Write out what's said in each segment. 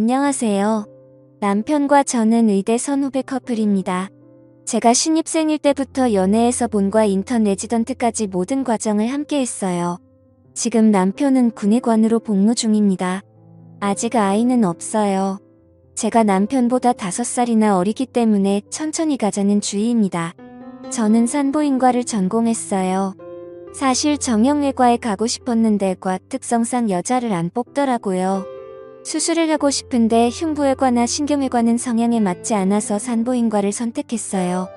안녕하세요. 남편과 저는 의대 선후배 커플입니다. 제가 신입생일 때부터 연애에서 본과 인턴 레지던트까지 모든 과정을 함께 했어요. 지금 남편은 군의관으로 복무 중입니다. 아직 아이는 없어요. 제가 남편보다 5살이나 어리기 때문에 천천히 가자는 주의입니다. 저는 산부인과를 전공했어요. 사실 정형외과에 가고 싶었는데 과 특성상 여자를 안 뽑더라고요. 수술을 하고 싶은데 흉부외과나 신경외과는 성향에 맞지 않아서 산부인과를 선택했어요.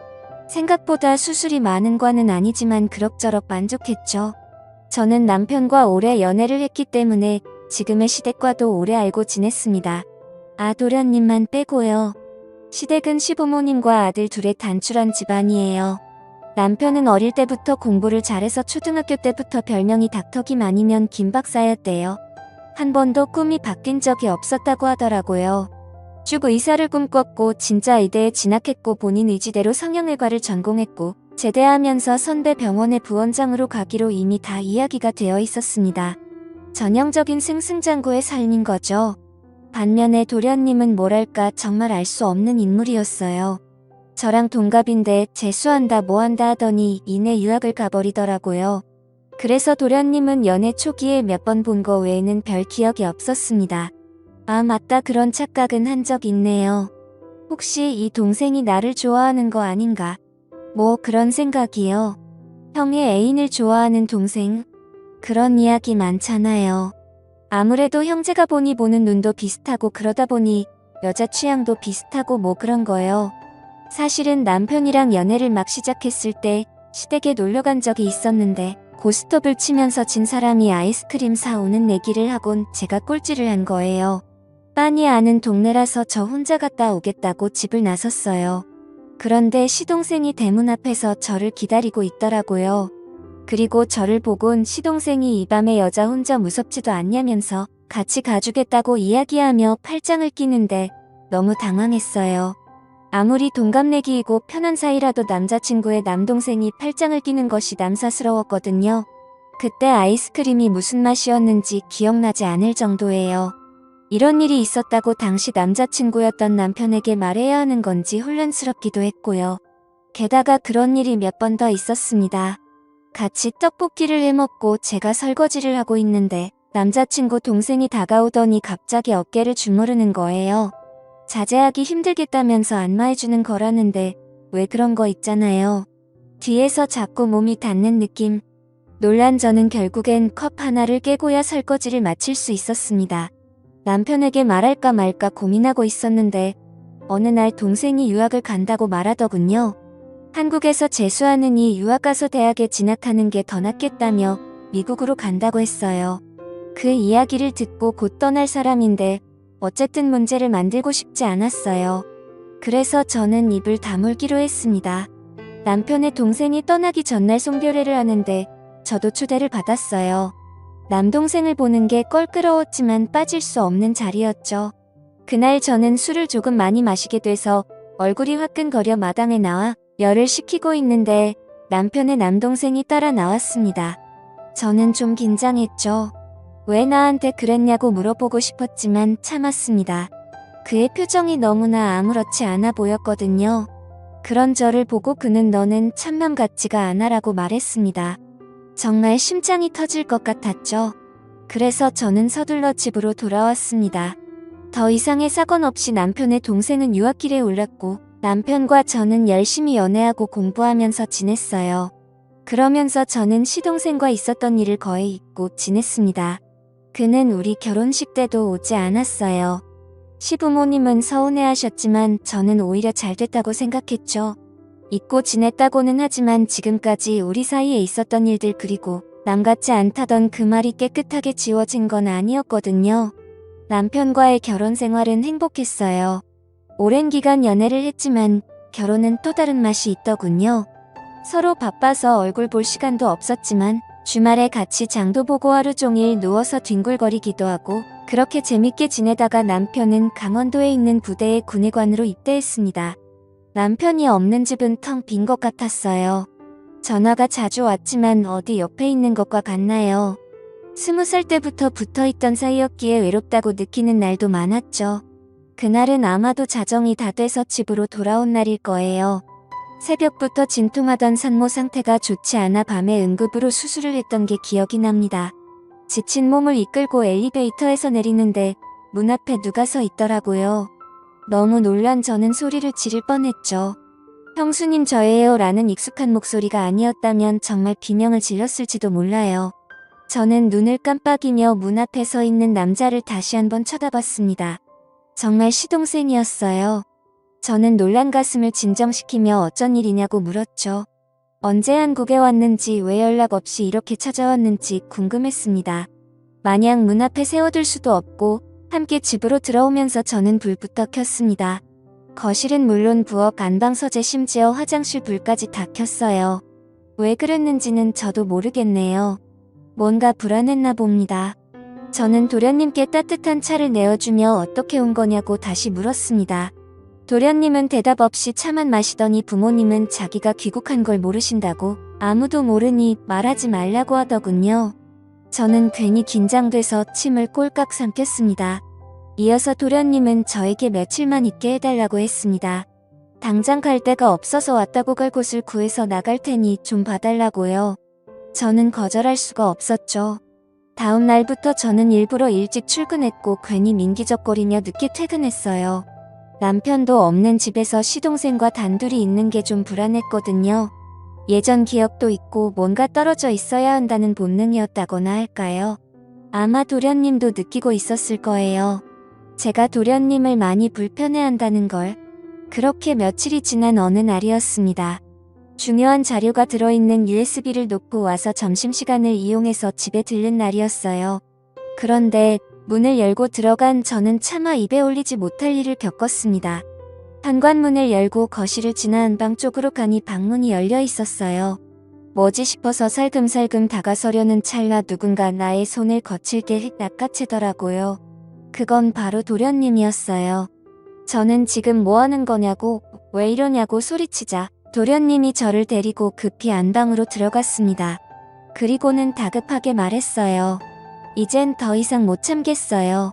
생각보다 수술이 많은 과는 아니지만 그럭저럭 만족했죠. 저는 남편과 오래 연애를 했기 때문에 지금의 시댁과도 오래 알고 지냈습니다. 아 도련님만 빼고요. 시댁은 시부모님과 아들 둘의 단출한 집안이에요. 남편은 어릴 때부터 공부를 잘해서 초등학교 때부터 별명이 닥터김 아니면 김박사였대요. 한 번도 꿈이 바뀐 적이 없었다고 하더라고요. 쭉 의사를 꿈꿨고 진짜 의대에 진학했고 본인 의지대로 성형외과를 전공했고 제대하면서 선배 병원의 부원장으로 가기로 이미 다 이야기가 되어 있었습니다. 전형적인 승승장구의 삶인 거죠. 반면에 도련님은 뭐랄까 정말 알 수 없는 인물이었어요. 저랑 동갑인데 재수한다 뭐한다 하더니 이내 유학을 가버리더라고요. 그래서 도련님은 연애 초기에 몇 번 본 거 외에는 별 기억이 없었습니다. 아 맞다 그런 착각은 한 적 있네요. 혹시 이 동생이 나를 좋아하는 거 아닌가? 뭐 그런 생각이요. 형의 애인을 좋아하는 동생? 그런 이야기 많잖아요. 아무래도 형제가 보니 보는 눈도 비슷하고 그러다 보니 여자 취향도 비슷하고 뭐 그런 거요. 사실은 남편이랑 연애를 막 시작했을 때 시댁에 놀러 간 적이 있었는데 고스톱을 치면서 진 사람이 아이스크림 사오는 내기를 하곤 제가 꼴찌를 한 거예요. 빤히 아는 동네라서 저 혼자 갔다 오겠다고 집을 나섰어요. 그런데 시동생이 대문 앞에서 저를 기다리고 있더라고요. 그리고 저를 보곤 시동생이 이 밤에 여자 혼자 무섭지도 않냐면서 같이 가주겠다고 이야기하며 팔짱을 끼는데 너무 당황했어요. 아무리 동갑내기이고 편한 사이라도 남자친구의 남동생이 팔짱을 끼는 것이 남사스러웠거든요. 그때 아이스크림이 무슨 맛이었는지 기억나지 않을 정도예요. 이런 일이 있었다고 당시 남자친구였던 남편에게 말해야 하는 건지 혼란스럽기도 했고요. 게다가 그런 일이 몇 번 더 있었습니다. 같이 떡볶이를 해먹고 제가 설거지를 하고 있는데 남자친구 동생이 다가오더니 갑자기 어깨를 주무르는 거예요. 자제하기 힘들겠다면서 안마해주는 거라는데 왜 그런 거 있잖아요. 뒤에서 자꾸 몸이 닿는 느낌. 놀란 저는 결국엔 컵 하나를 깨고야 설거지를 마칠 수 있었습니다. 남편에게 말할까 말까 고민하고 있었는데 어느 날 동생이 유학을 간다고 말하더군요. 한국에서 재수하느니 유학 가서 대학에 진학하는 게 더 낫겠다며 미국으로 간다고 했어요. 그 이야기를 듣고 곧 떠날 사람인데 어쨌든 문제를 만들고 싶지 않았어요. 그래서 저는 입을 다물기로 했습니다. 남편의 동생이 떠나기 전날 송별회를 하는데 저도 초대를 받았어요. 남동생을 보는 게 껄끄러웠지만 빠질 수 없는 자리였죠. 그날 저는 술을 조금 많이 마시게 돼서 얼굴이 화끈거려 마당에 나와 열을 식히고 있는데 남편의 남동생이 따라 나왔습니다. 저는 좀 긴장했죠. 왜 나한테 그랬냐고 물어보고 싶었지만 참았습니다. 그의 표정이 너무나 아무렇지 않아 보였거든요. 그런 저를 보고 그는 너는 참남 같지가 않아라고 말했습니다. 정말 심장이 터질 것 같았죠. 그래서 저는 서둘러 집으로 돌아왔습니다. 더 이상의 사건 없이 남편의 동생은 유학길에 올랐고 남편과 저는 열심히 연애하고 공부하면서 지냈어요. 그러면서 저는 시동생과 있었던 일을 거의 잊고 지냈습니다. 그는 우리 결혼식 때도 오지 않았어요. 시부모님은 서운해하셨지만 저는 오히려 잘 됐다고 생각했죠. 잊고 지냈다고는 하지만 지금까지 우리 사이에 있었던 일들 그리고 남 같지 않다던 그 말이 깨끗하게 지워진 건 아니었거든요. 남편과의 결혼 생활은 행복했어요. 오랜 기간 연애를 했지만 결혼은 또 다른 맛이 있더군요. 서로 바빠서 얼굴 볼 시간도 없었지만 주말에 같이 장도 보고 하루 종일 누워서 뒹굴거리기도 하고 그렇게 재밌게 지내다가 남편은 강원도에 있는 부대의 군의관으로 입대했습니다. 남편이 없는 집은 텅 빈 것 같았어요. 전화가 자주 왔지만 어디 옆에 있는 것과 같나요? 스무 살 때부터 붙어 있던 사이였기에 외롭다고 느끼는 날도 많았죠. 그날은 아마도 자정이 다 돼서 집으로 돌아온 날일 거예요. 새벽부터 진통하던 산모 상태가 좋지 않아 밤에 응급으로 수술을 했던 게 기억이 납니다. 지친 몸을 이끌고 엘리베이터에서 내리는데 문 앞에 누가 서 있더라고요. 너무 놀란 저는 소리를 지를 뻔했죠. 형수님 저예요 라는 익숙한 목소리가 아니었다면 정말 비명을 질렀을지도 몰라요. 저는 눈을 깜빡이며 문 앞에 서 있는 남자를 다시 한번 쳐다봤습니다. 정말 시동생이었어요. 저는 놀란 가슴을 진정시키며 어쩐 일이냐고 물었죠. 언제 한국에 왔는지 왜 연락 없이 이렇게 찾아왔는지 궁금했습니다. 마냥 문 앞에 세워둘 수도 없고 함께 집으로 들어오면서 저는 불부터 켰습니다. 거실은 물론 부엌 안방 서재 심지어 화장실 불까지 다 켰어요. 왜 그랬는지는 저도 모르겠네요. 뭔가 불안했나 봅니다. 저는 도련님께 따뜻한 차를 내어주며 어떻게 온 거냐고 다시 물었습니다. 도련님은 대답 없이 차만 마시더니 부모님은 자기가 귀국한 걸 모르신다고 아무도 모르니 말하지 말라고 하더군요. 저는 괜히 긴장돼서 침을 꼴깍 삼켰습니다. 이어서 도련님은 저에게 며칠만 있게 해달라고 했습니다. 당장 갈 데가 없어서 왔다고 갈 곳을 구해서 나갈 테니 좀 봐달라고요. 저는 거절할 수가 없었죠. 다음 날부터 저는 일부러 일찍 출근했고 괜히 민기적거리며 늦게 퇴근했어요. 남편도 없는 집에서 시동생과 단둘이 있는 게 좀 불안했거든요. 예전 기억도 있고 뭔가 떨어져 있어야 한다는 본능이었다거나 할까요? 아마 도련님도 느끼고 있었을 거예요. 제가 도련님을 많이 불편해한다는 걸. 그렇게 며칠이 지난 어느 날이었습니다. 중요한 자료가 들어있는 USB를 놓고 와서 점심시간을 이용해서 집에 들른 날이었어요. 그런데 문을 열고 들어간 저는 차마 입에 올리지 못할 일을 겪었습니다. 현관문을 열고 거실을 지나 안방 쪽으로 가니 방문이 열려 있었어요. 뭐지 싶어서 살금살금 다가서려는 찰나 누군가 나의 손을 거칠게 낚아채더라고요. 그건 바로 도련님이었어요. 저는 지금 뭐 하는 거냐고, 왜 이러냐고 소리치자 도련님이 저를 데리고 급히 안방으로 들어갔습니다. 그리고는 다급하게 말했어요. 이젠 더 이상 못 참겠어요.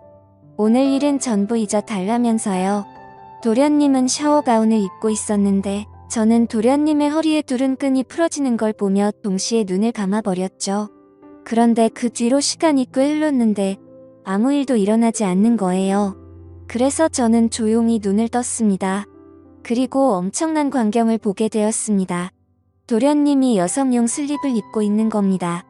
오늘 일은 전부 잊어 달라면서요. 도련님은 샤워 가운을 입고 있었는데 저는 도련님의 허리에 두른 끈이 풀어지는 걸 보며 동시에 눈을 감아버렸죠. 그런데 그 뒤로 시간이 꽤 흘렀는데 아무 일도 일어나지 않는 거예요. 그래서 저는 조용히 눈을 떴습니다. 그리고 엄청난 광경을 보게 되었습니다. 도련님이 여성용 슬립을 입고 있는 겁니다.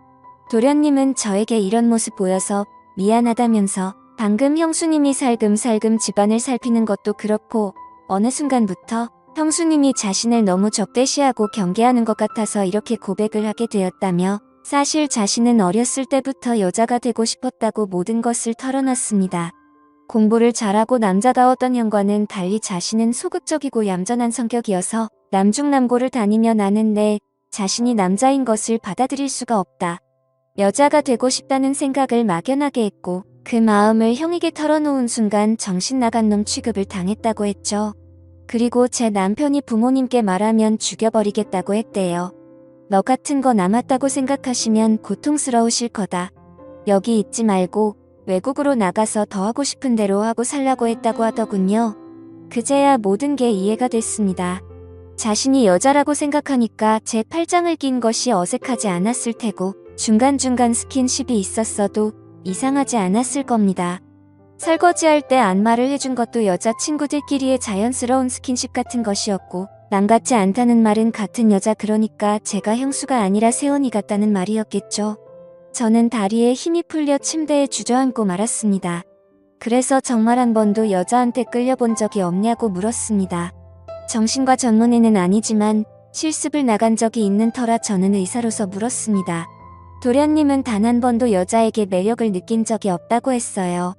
도련님은 저에게 이런 모습 보여서 미안하다면서 방금 형수님이 살금살금 집안을 살피는 것도 그렇고 어느 순간부터 형수님이 자신을 너무 적대시하고 경계하는 것 같아서 이렇게 고백을 하게 되었다며 사실 자신은 어렸을 때부터 여자가 되고 싶었다고 모든 것을 털어놨습니다. 공부를 잘하고 남자다웠던 형과는 달리 자신은 소극적이고 얌전한 성격이어서 남중남고를 다니며 나는 내 자신이 남자인 것을 받아들일 수가 없다. 여자가 되고 싶다는 생각을 막연하게 했고 그 마음을 형에게 털어놓은 순간 정신 나간 놈 취급을 당했다고 했죠. 그리고 제 남편이 부모님께 말하면 죽여버리겠다고 했대요. 너 같은 거 남았다고 생각하시면 고통스러우실 거다. 여기 있지 말고 외국으로 나가서 더 하고 싶은 대로 하고 살라고 했다고 하더군요. 그제야 모든 게 이해가 됐습니다. 자신이 여자라고 생각하니까 제 팔짱을 낀 것이 어색하지 않았을 테고 중간중간 스킨십이 있었어도 이상하지 않았을 겁니다. 설거지할 때 안마를 해준 것도 여자친구들끼리의 자연스러운 스킨십 같은 것이었고 남 같지 않다는 말은 같은 여자 그러니까 제가 형수가 아니라 세원이 같다는 말이었겠죠. 저는 다리에 힘이 풀려 침대에 주저앉고 말았습니다. 그래서 정말 한 번도 여자한테 끌려본 적이 없냐고 물었습니다. 정신과 전문의는 아니지만 실습을 나간 적이 있는 터라 저는 의사로서 물었습니다. 도련님은 단 한 번도 여자에게 매력을 느낀 적이 없다고 했어요.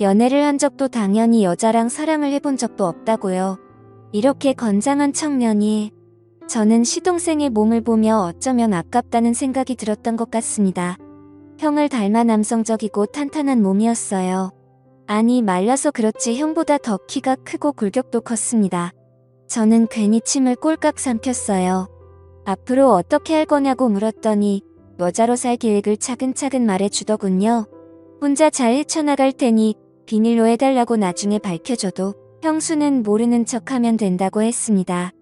연애를 한 적도 당연히 여자랑 사랑을 해본 적도 없다고요. 이렇게 건장한 청년이 저는 시동생의 몸을 보며 어쩌면 아깝다는 생각이 들었던 것 같습니다. 형을 닮아 남성적이고 탄탄한 몸이었어요. 아니 말라서 그렇지 형보다 더 키가 크고 골격도 컸습니다. 저는 괜히 침을 꼴깍 삼켰어요. 앞으로 어떻게 할 거냐고 물었더니 여자로 살 계획을 차근차근 말해주더군요. 혼자 잘 헤쳐나갈 테니 비밀로 해달라고 나중에 밝혀줘도 형수는 모르는 척 하면 된다고 했습니다.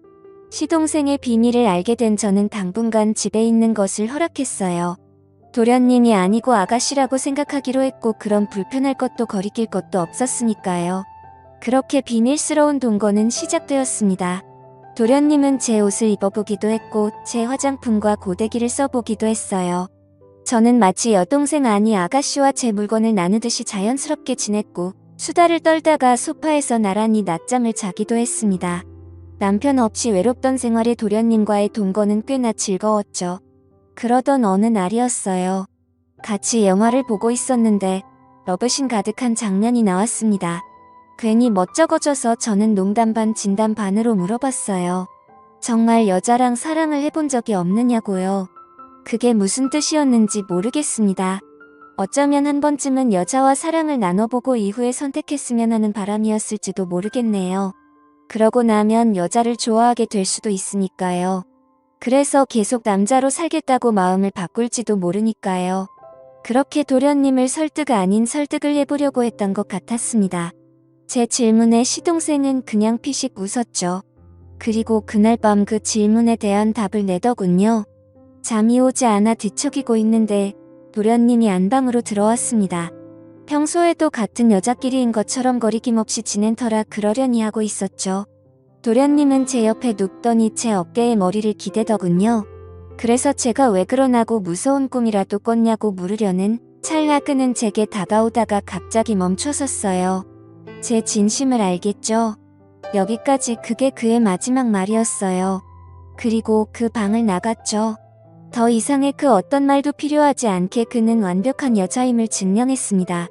시동생의 비밀을 알게 된 저는 당분간 집에 있는 것을 허락했어요. 도련님이 아니고 아가씨라고 생각하기로 했고 그런 불편할 것도 거리낄 것도 없었으니까요. 그렇게 비밀스러운 동거는 시작되었습니다. 도련님은 제 옷을 입어보기도 했고 제 화장품과 고데기를 써보기도 했어요. 저는 마치 여동생 아니 아가씨와 제 물건을 나누듯이 자연스럽게 지냈고 수다를 떨다가 소파에서 나란히 낮잠을 자기도 했습니다. 남편 없이 외롭던 생활에 도련님과의 동거는 꽤나 즐거웠죠. 그러던 어느 날이었어요. 같이 영화를 보고 있었는데 러브신 가득한 장면이 나왔습니다. 괜히 멋쩍어져서 저는 농담 반 진담 반으로 물어봤어요. 정말 여자랑 사랑을 해본 적이 없느냐고요. 그게 무슨 뜻이었는지 모르겠습니다. 어쩌면 한 번쯤은 여자와 사랑을 나눠보고 이후에 선택했으면 하는 바람이었을지도 모르겠네요. 그러고 나면 여자를 좋아하게 될 수도 있으니까요. 그래서 계속 남자로 살겠다고 마음을 바꿀지도 모르니까요. 그렇게 도련님을 설득 아닌 설득을 해보려고 했던 것 같았습니다. 제 질문에 시동생은 그냥 피식 웃었죠. 그리고 그날 밤 그 질문에 대한 답을 내더군요. 잠이 오지 않아 뒤척이고 있는데 도련님이 안방으로 들어왔습니다. 평소에도 같은 여자끼리인 것처럼 거리낌 없이 지낸 터라 그러려니 하고 있었죠. 도련님은 제 옆에 눕더니 제 어깨에 머리를 기대더군요. 그래서 제가 왜 그러나고 무서운 꿈이라도 꿨냐고 물으려는 찰나 끄는 제게 다가오다가 갑자기 멈춰섰어요. 제 진심을 알겠죠? 여기까지 그게 그의 마지막 말이었어요. 그리고 그 방을 나갔죠. 더 이상의 그 어떤 말도 필요하지 않게 그는 완벽한 여자임을 증명했습니다.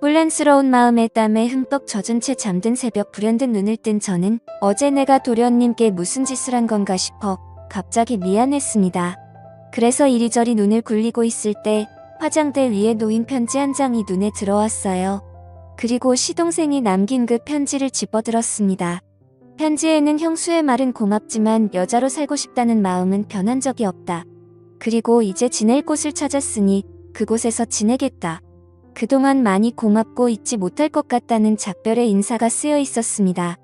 혼란스러운 마음에 땀에 흠뻑 젖은 채 잠든 새벽 불현듯 눈을 뜬 저는 어제 내가 도련님께 무슨 짓을 한 건가 싶어 갑자기 미안했습니다. 그래서 이리저리 눈을 굴리고 있을 때 화장대 위에 놓인 편지 한 장이 눈에 들어왔어요. 그리고 시동생이 남긴 그 편지를 집어들었습니다. 편지에는 형수의 말은 고맙지만 여자로 살고 싶다는 마음은 변한 적이 없다. 그리고 이제 지낼 곳을 찾았으니 그곳에서 지내겠다. 그동안 많이 고맙고 잊지 못할 것 같다는 작별의 인사가 쓰여 있었습니다.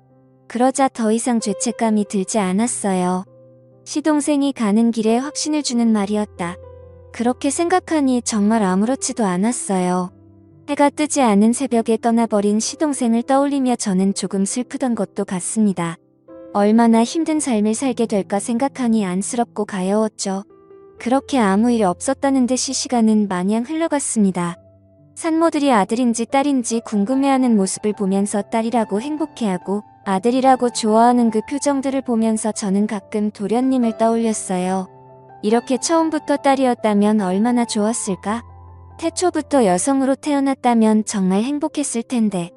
그러자 더 이상 죄책감이 들지 않았어요. 시동생이 가는 길에 확신을 주는 말이었다. 그렇게 생각하니 정말 아무렇지도 않았어요. 해가 뜨지 않은 새벽에 떠나버린 시동생을 떠올리며 저는 조금 슬프던 것도 같습니다. 얼마나 힘든 삶을 살게 될까 생각하니 안쓰럽고 가여웠죠. 그렇게 아무 일 없었다는 듯이 시간은 마냥 흘러갔습니다. 산모들이 아들인지 딸인지 궁금해하는 모습을 보면서 딸이라고 행복해하고 아들이라고 좋아하는 그 표정들을 보면서 저는 가끔 도련님을 떠올렸어요. 이렇게 처음부터 딸이었다면 얼마나 좋았을까? 태초부터 여성으로 태어났다면 정말 행복했을 텐데.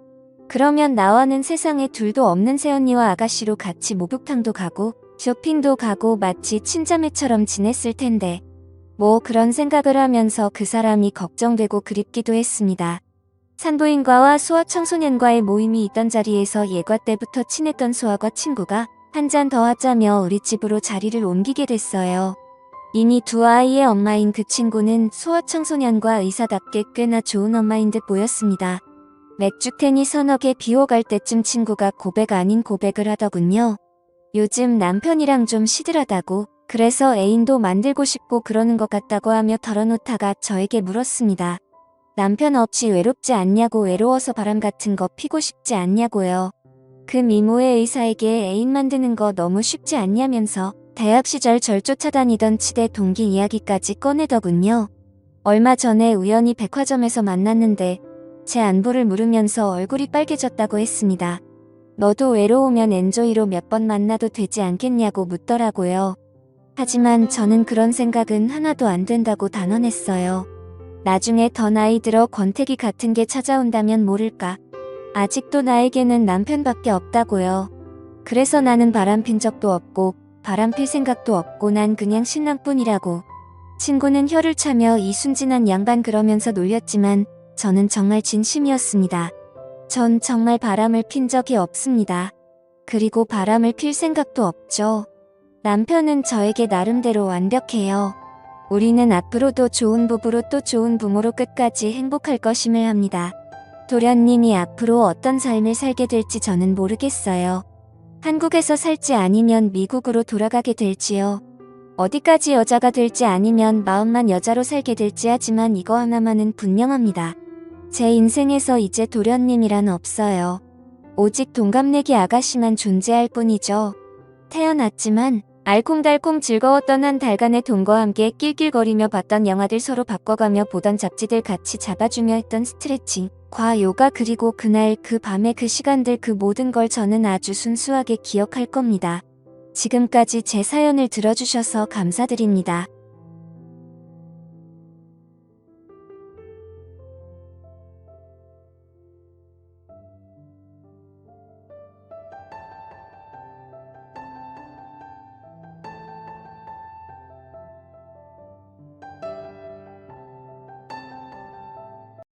그러면 나와는 세상에 둘도 없는 새언니와 아가씨로 같이 목욕탕도 가고 쇼핑도 가고 마치 친자매처럼 지냈을 텐데. 뭐 그런 생각을 하면서 그 사람이 걱정되고 그립기도 했습니다. 산부인과와 소아 청소년과의 모임이 있던 자리에서 예과 때부터 친했던 소아과 친구가 한 잔 더 하자며 우리 집으로 자리를 옮기게 됐어요. 이미 두 아이의 엄마인 그 친구는 소아청소년과 의사답게 꽤나 좋은 엄마인 듯 보였습니다. 맥주캔이 서너 개 비워갈 때쯤 친구가 고백 아닌 고백을 하더군요. 요즘 남편이랑 좀 시들하다고 그래서 애인도 만들고 싶고 그러는 것 같다고 하며 털어놓다가 저에게 물었습니다. 남편 없이 외롭지 않냐고 외로워서 바람 같은 거 피고 싶지 않냐고요. 그 미모의 의사에게 애인 만드는 거 너무 쉽지 않냐면서 대학 시절 절 쫓아다니던 치대 동기 이야기까지 꺼내더군요. 얼마 전에 우연히 백화점에서 만났는데 제 안부를 물으면서 얼굴이 빨개졌다고 했습니다. 너도 외로우면 엔조이로 몇 번 만나도 되지 않겠냐고 묻더라고요. 하지만 저는 그런 생각은 하나도 안 된다고 단언했어요. 나중에 더 나이 들어 권태기 같은 게 찾아온다면 모를까. 아직도 나에게는 남편밖에 없다고요. 그래서 나는 바람 핀 적도 없고 바람 필 생각도 없고 난 그냥 신랑뿐이라고. 친구는 혀를 차며 이 순진한 양반 그러면서 놀렸지만 저는 정말 진심이었습니다. 전 정말 바람을 핀 적이 없습니다. 그리고 바람을 필 생각도 없죠. 남편은 저에게 나름대로 완벽해요. 우리는 앞으로도 좋은 부부로 또 좋은 부모로 끝까지 행복할 것임을 합니다. 도련님이 앞으로 어떤 삶을 살게 될지 저는 모르겠어요. 한국에서 살지 아니면 미국으로 돌아가게 될지요. 어디까지 여자가 될지 아니면 마음만 여자로 살게 될지 하지만 이거 하나만은 분명합니다. 제 인생에서 이제 도련님이란 없어요. 오직 동갑내기 아가씨만 존재할 뿐이죠. 태어났지만 알콩달콩 즐거웠던 한 달간의 동과 함께 낄낄거리며 봤던 영화들 서로 바꿔가며 보던 잡지들 같이 잡아주며 했던 스트레칭, 과 요가 그리고 그날 그 밤의 그 시간들 그 모든 걸 저는 아주 순수하게 기억할 겁니다. 지금까지 제 사연을 들어주셔서 감사드립니다.